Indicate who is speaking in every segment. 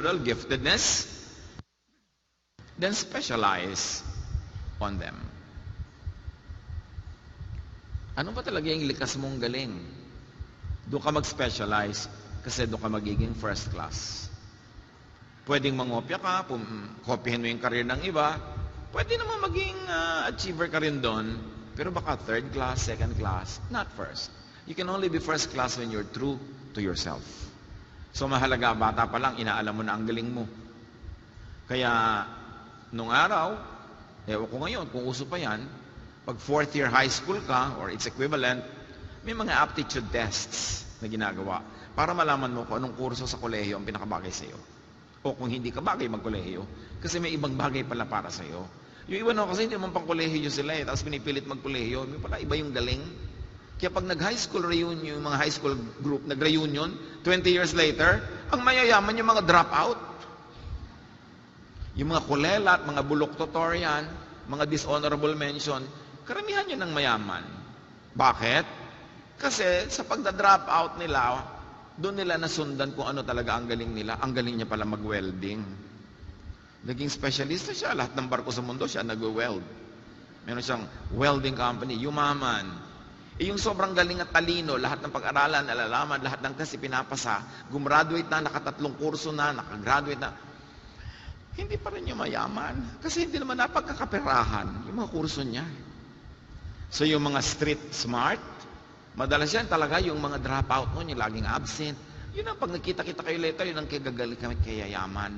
Speaker 1: natural giftedness, then specialize on them. Ano ba talaga yung likas mong galing? Doon ka mag-specialize kasi doon ka magiging first class. Pwedeng mangopya ka, pum- kopyahin mo yung career ng iba, pwede naman maging uh, achiever ka rin doon, pero baka third class, second class, not first. You can only be first class when you're true to yourself. So mahalaga, bata pa lang, inaalam mo na ang galing mo. Kaya, nung araw, ewan ko ngayon, kung uso pa yan, pag fourth year high school ka, or its equivalent, may mga aptitude tests na ginagawa para malaman mo kung anong kurso sa kolehiyo ang pinakabagay sa iyo. O kung hindi ka bagay magkolehiyo, kasi may ibang bagay pala para sa iyo. Yung iba no, kasi hindi naman pang kolehiyo sila eh, tapos pinipilit magkolehiyo, may pala iba yung galing. Kaya pag nag-high school reunion, yung mga high school group, nag-reunion, 20 years later, ang mayayaman yung mga dropout. Yung mga kulela mga bulok tutorian, mga dishonorable mention, karamihan yun ng mayaman. Bakit? Kasi sa pagda-drop out nila, doon nila nasundan kung ano talaga ang galing nila. Ang galing niya pala mag-welding. Naging specialista siya. Lahat ng barko sa mundo siya nag-weld. Meron siyang welding company, yumaman. Eh yung sobrang galing at talino, lahat ng pag-aralan, nalalaman, lahat ng kasi pinapasa, gumraduate na, nakatatlong kurso na, nakagraduate na, hindi pa rin yung mayaman. Kasi hindi naman napagkakaperahan yung mga kurso niya. So yung mga street smart, madalas yan talaga yung mga dropout mo, yung laging absent. Yun ang pag nakita-kita kayo later, yun ang kagagali kami kayayaman.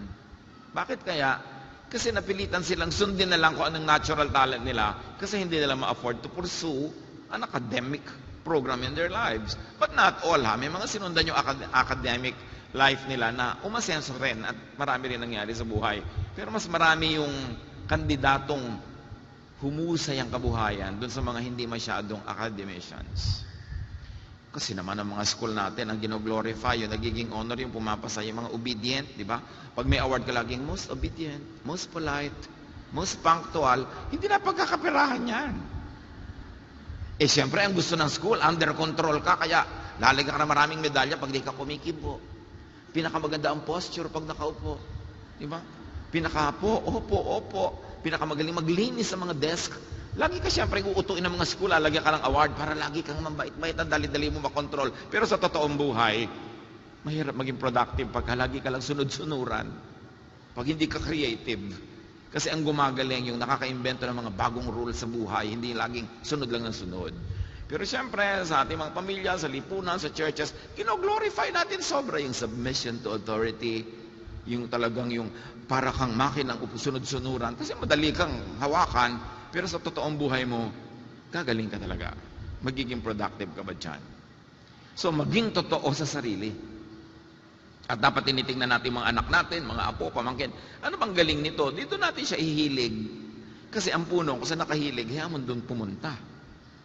Speaker 1: Bakit kaya? Kasi napilitan silang sundin na lang kung anong natural talent nila kasi hindi nila ma-afford to pursue an academic program in their lives. But not all ha. May mga sinundan yung acad- academic life nila na umasenso rin at marami rin nangyari sa buhay. Pero mas marami yung kandidatong humusay ang kabuhayan doon sa mga hindi masyadong academicians. Kasi naman ang mga school natin, ang gino-glorify, yung nagiging honor, yung pumapasa, yung mga obedient, di ba? Pag may award ka laging most obedient, most polite, most punctual, hindi na pagkakapirahan yan. Eh, siyempre, ang gusto ng school, under control ka, kaya lalagyan ka na maraming medalya pag di ka kumikibo. Pinakamaganda ang posture pag nakaupo. Di ba? Pinakapo, opo, opo. Pinakamagaling maglinis sa mga desk. Lagi ka siyempre uutuin ng mga school, lalagyan ka ng award para lagi kang mabait-bait at dali-dali mo makontrol. Pero sa totoong buhay, mahirap maging productive pagka lagi ka lang sunod-sunuran. Pag hindi ka creative. Kasi ang gumagaling yung nakaka-invento ng mga bagong rules sa buhay, hindi laging sunod lang ng sunod. Pero siyempre, sa ating mga pamilya, sa lipunan, sa churches, kino-glorify natin sobra yung submission to authority, yung talagang yung para kang makinang sunod-sunuran. Kasi madali kang hawakan, pero sa totoong buhay mo, gagaling ka talaga. Magiging productive ka ba dyan? So, maging totoo sa sarili. At dapat tinitingnan natin mga anak natin, mga apo, pamangkin. Ano bang galing nito? Dito natin siya ihilig. Kasi ang puno, kung saan nakahilig, hayaan mo doon pumunta.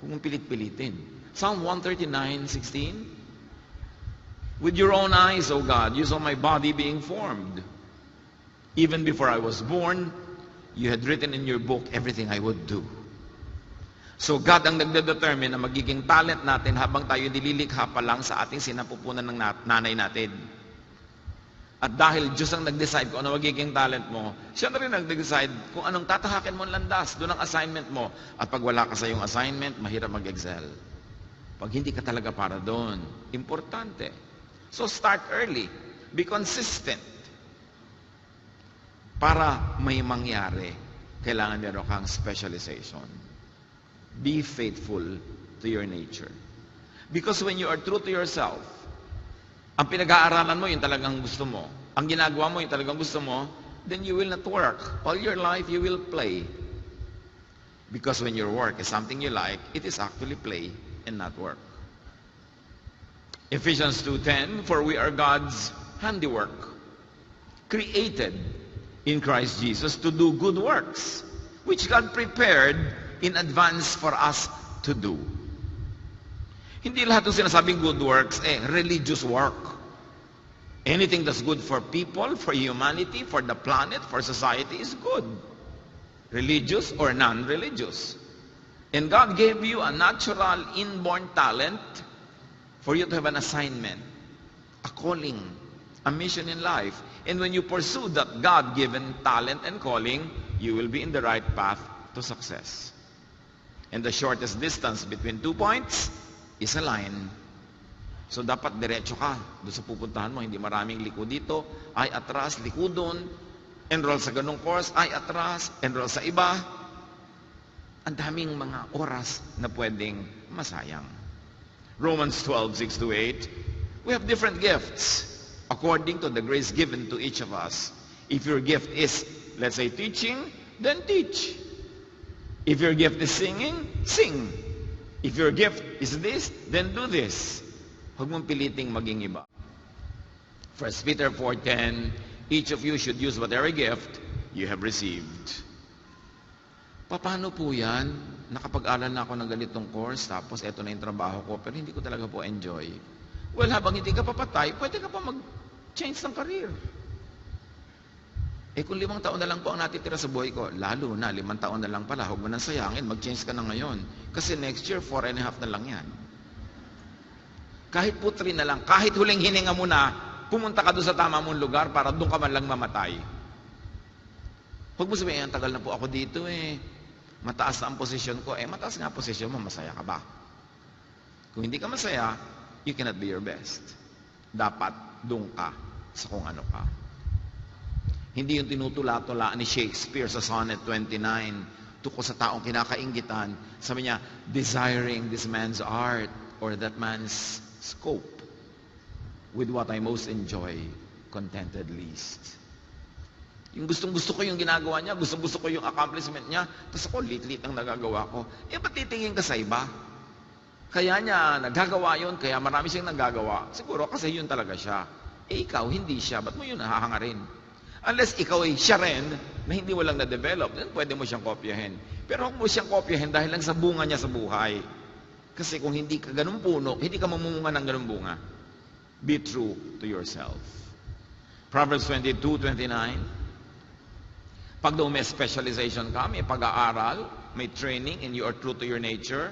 Speaker 1: Kung pilit-pilitin. Psalm 139:16. With your own eyes, O God, you saw my body being formed. Even before I was born, you had written in your book everything I would do. So God ang nagdedetermine na magiging talent natin habang tayo nililikha pa lang sa ating sinapupunan ng nanay natin. At dahil Diyos ang nag-decide kung ano magiging talent mo, siya na rin nag-decide kung anong tatahakin mo landas, doon ang assignment mo. At pag wala ka sa iyong assignment, mahirap mag-excel. Pag hindi ka talaga para doon, importante. So start early. Be consistent. Para may mangyari, kailangan meron kang specialization. Be faithful to your nature. Because when you are true to yourself, ang pinag-aaralan mo, yung talagang gusto mo. Ang ginagawa mo, yung talagang gusto mo, then you will not work. All your life, you will play. Because when your work is something you like, it is actually play and not work. Ephesians 2.10, For we are God's handiwork, created in Christ Jesus to do good works, which God prepared in advance for us to do. Hindi lahat ng sinasabing good works, eh, religious work. Anything that's good for people, for humanity, for the planet, for society is good. Religious or non-religious. And God gave you a natural inborn talent for you to have an assignment, a calling, a mission in life. And when you pursue that God-given talent and calling, you will be in the right path to success. And the shortest distance between two points is a line. So dapat diretso ka doon sa pupuntahan mo. Hindi maraming liko dito, ay atras, liko doon. Enroll sa ganong course, ay atras, enroll sa iba. Ang daming mga oras na pwedeng masayang. Romans 12, 6 to 8. We have different gifts according to the grace given to each of us. If your gift is, let's say, teaching, then teach. If your gift is singing, sing. If your gift is this, then do this. Huwag mong piliting maging iba. 1 Peter 4.10, each of you should use whatever gift you have received. Paano po yan? Nakapag-aral na ako ng ganitong course, tapos eto na yung trabaho ko, pero hindi ko talaga po enjoy. Well, habang hindi ka papatay, pwede ka pa mag-change ng career. Eh kung limang taon na lang po ang natitira sa buhay ko, lalo na, limang taon na lang pala, huwag mo nang sayangin, mag-change ka na ngayon. Kasi next year, four and a half na lang yan. Kahit putri na lang, kahit huling hininga mo na, pumunta ka doon sa tama mong lugar para doon ka man lang mamatay. Huwag mo sabihin, ang tagal na po ako dito eh. Mataas na ang posisyon ko. Eh, mataas nga posisyon mo, masaya ka ba? Kung hindi ka masaya, you cannot be your best. Dapat doon ka sa kung ano ka. Hindi yung tinutula-tula ni Shakespeare sa Sonnet 29 tuko sa taong kinakaingitan. Sabi niya, desiring this man's art or that man's scope with what I most enjoy, contented least. Yung gustong-gusto ko yung ginagawa niya, gustong-gusto ko yung accomplishment niya, tapos ako lit-lit ang nagagawa ko. Eh, ba't titingin ka sa iba? Kaya niya nagagawa yon, kaya marami siyang nagagawa. Siguro kasi yun talaga siya. Eh, ikaw, hindi siya. Ba't mo yun nahahangarin? Unless ikaw ay siya rin, na hindi mo lang na-develop, then pwede mo siyang kopyahin. Pero huwag mo siyang kopyahin dahil lang sa bunga niya sa buhay. Kasi kung hindi ka ganun puno, hindi ka mamumunga ng ganun bunga. Be true to yourself. Proverbs 22, 29. Pag daw may specialization ka, may pag-aaral, may training, and you are true to your nature,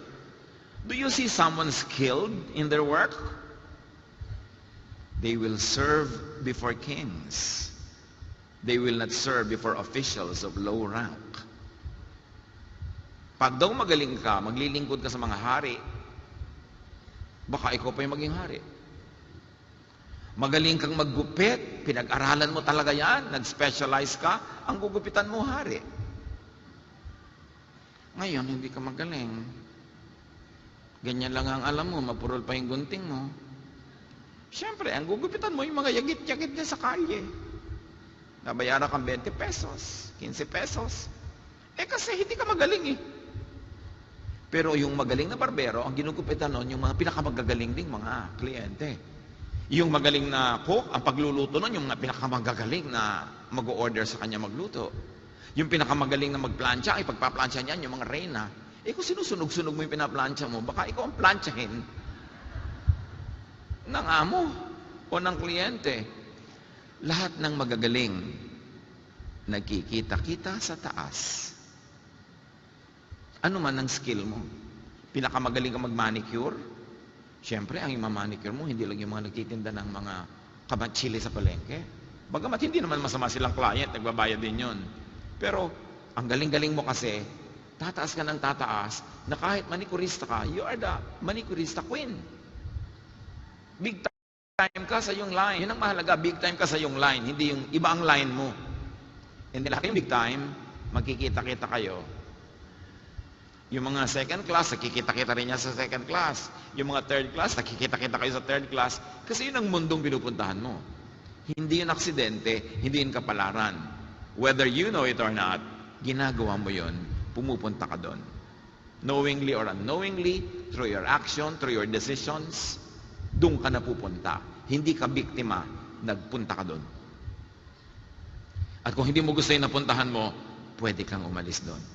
Speaker 1: do you see someone skilled in their work? They will serve before kings. They will not serve before officials of low rank. Pag daw magaling ka, maglilingkod ka sa mga hari, baka ikaw pa yung maging hari. Magaling kang maggupit, pinag-aralan mo talaga yan, nag-specialize ka, ang gugupitan mo hari. Ngayon, hindi ka magaling. Ganyan lang ang alam mo, mapurol pa yung gunting mo. Siyempre, ang gugupitan mo yung mga yagit-yagit niya sa kalye. Nabayaran kang 20 pesos, 15 pesos. Eh kasi hindi ka magaling eh. Pero yung magaling na barbero, ang ginugupitan nun, yung mga pinakamagagaling ding mga kliyente. Yung magaling na cook, ang pagluluto nun, yung mga pinakamagagaling na mag-order sa kanya magluto. Yung pinakamagaling na magplancha, ay pagpaplansya niyan, yung mga reyna. Eh kung sinusunog-sunog mo yung pinaplansya mo, baka ikaw ang planchahin ng amo o ng kliyente. Lahat ng magagaling, nagkikita-kita sa taas. Ano man ang skill mo? Pinakamagaling ka mag-manicure? Siyempre, ang imamanicure mo, hindi lang yung mga nagtitinda ng mga kamatsili sa palengke. Bagamat hindi naman masama silang client, nagbabayad din yun. Pero, ang galing-galing mo kasi, tataas ka ng tataas, na kahit manicurista ka, you are the manicurista queen. Big time ka sa yung line. Yun ang mahalaga, big time ka sa yung line, hindi yung iba ang line mo. Hindi lang yung big time, magkikita-kita kayo. Yung mga second class, nakikita-kita rin niya sa second class. Yung mga third class, nakikita-kita kayo sa third class. Kasi yun ang mundong pinupuntahan mo. Hindi yun aksidente, hindi yun kapalaran. Whether you know it or not, ginagawa mo yun, pumupunta ka doon. Knowingly or unknowingly, through your action, through your decisions, doon ka na pupunta. Hindi ka biktima, nagpunta ka doon. At kung hindi mo gusto yung napuntahan mo, pwede kang umalis doon.